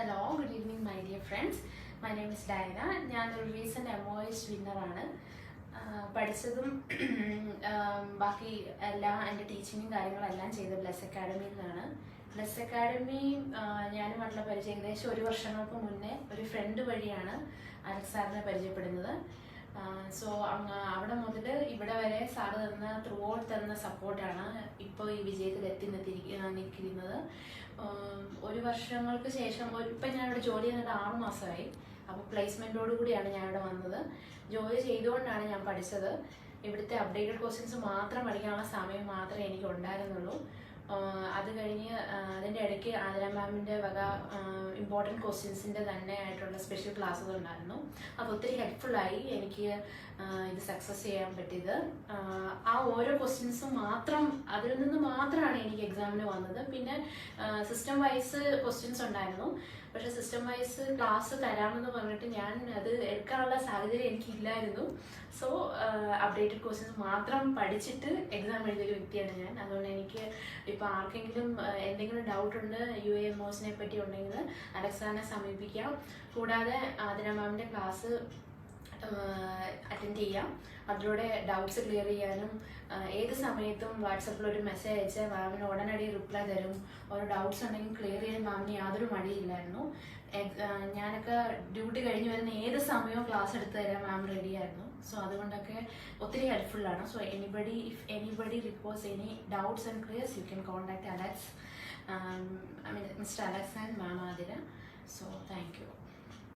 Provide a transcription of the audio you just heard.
Hello good evening my dear friends my name is Diana ഞാനൊരു O S വിന്നറാണ് പഠിച്ചതും ബാക്കി എല്ലാ എന്റെ ടീച്ചിങ്ങും കാര്യങ്ങളെല്ലാം ചെയ്തത് ബ്ലസ് അക്കാഡമിയിൽ നിന്നാണ്. ബ്ലസ് അക്കാഡമി ഞാനുമായിട്ടുള്ള പരിചയം. ഏകദേശം ഒരു വർഷങ്ങൾക്ക് മുന്നേ ഒരു ഫ്രണ്ട് വഴിയാണ് അലക്സാറിനെ പരിചയപ്പെടുന്നത്. സോ അവിടെ മുതൽ ഇവിടെ വരെ സാറ് തന്ന ത്രൂ ഔട്ട് തന്ന സപ്പോർട്ടാണ് ഇപ്പോൾ ഈ വിജയത്തിൽ എത്തി നിൽക്കുന്നത്. ഒരു വർഷങ്ങൾക്ക് ശേഷം ഇപ്പം ഞാനിവിടെ ജോലി ചെയ്യുന്നത് ആറ് മാസമായി. അപ്പോൾ പ്ലേസ്മെന്റോട് കൂടിയാണ് ഞാനിവിടെ വന്നത്. ജോലി ചെയ്തുകൊണ്ടാണ് ഞാൻ പഠിച്ചത്. ഇവിടുത്തെ അപ്ഡേറ്റഡ് ക്വസ്റ്റ്യൻസ് മാത്രം പഠിക്കാനുള്ള സമയം മാത്രമേ എനിക്ക് ഉണ്ടായിരുന്നുള്ളൂ അത് കഴിഞ്ഞ് അതിന്റെ ഇടയ്ക്ക് ആതിര മാമിന്റെ വക ഇമ്പോർട്ടന്റ് ക്വസ്റ്റ്യൻസിന്റെ തന്നെ ആയിട്ടുള്ള സ്പെഷ്യൽ ക്ലാസ്സുകൾ ഉണ്ടായിരുന്നു. അത് ഒത്തിരി ഹെൽപ്ഫുള്ളായി എനിക്ക് ഇത് സക്സസ് ചെയ്യാൻ പറ്റിയത്. ആ ഓരോ ക്വസ്റ്റ്യൻസും മാത്രം അതിൽ നിന്ന് മാത്രമാണ് എനിക്ക് എക്സാമിന് വന്നത്. പിന്നെ സിസ്റ്റം വൈസ് ക്വസ്റ്റ്യൻസ് ഉണ്ടായിരുന്നു. പക്ഷേ സിസ്റ്റം വൈസ് ക്ലാസ് തരാമെന്ന് പറഞ്ഞിട്ട് ഞാൻ അത് എടുക്കാനുള്ള സാഹചര്യം എനിക്കില്ലായിരുന്നു. സോ അപ്ഡേറ്റഡ് ക്വസ്റ്റ്യൻസ് മാത്രം പഠിച്ചിട്ട് എക്സാം എഴുതിയൊരു വ്യക്തിയാണ് ഞാൻ. അതുകൊണ്ട് എനിക്ക് ഇപ്പോൾ ആർക്കെങ്കിലും എന്തെങ്കിലും ഡൗട്ട് ഉണ്ട് യു എ എം മോസിനെ പറ്റി ഉണ്ടെങ്കിൽ അലക്സാനെ സമീപിക്കാം. കൂടാതെ ആതിര മാമിന്റെ ക്ലാസ് അറ്റൻഡ് ചെയ്യാം. അതിലൂടെ ഡൗട്ട്സ് ക്ലിയർ ചെയ്യാനും ഏത് സമയത്തും വാട്സപ്പിൽ ഒരു മെസ്സേജ് അയച്ചാൽ മാമിന് ഉടനടി റിപ്ലൈ തരും. ഓരോ ഡൗട്ട്സ് ഉണ്ടെങ്കിൽ ക്ലിയർ ചെയ്യാൻ മാമിന് യാതൊരു മടിയില്ലായിരുന്നു. ഞാനൊക്കെ ഡ്യൂട്ടി കഴിഞ്ഞ് വരുന്ന ഏത് സമയവും ക്ലാസ് എടുത്ത് തരാൻ മാം റെഡിയായിരുന്നു സോ അതുകൊണ്ടൊക്കെ ഒത്തിരി ഹെൽപ്ഫുള്ളാണ് so anybody if anybody request any doubts and clears you can contact Alex I mean mister Alex and ma'am Athira so thank you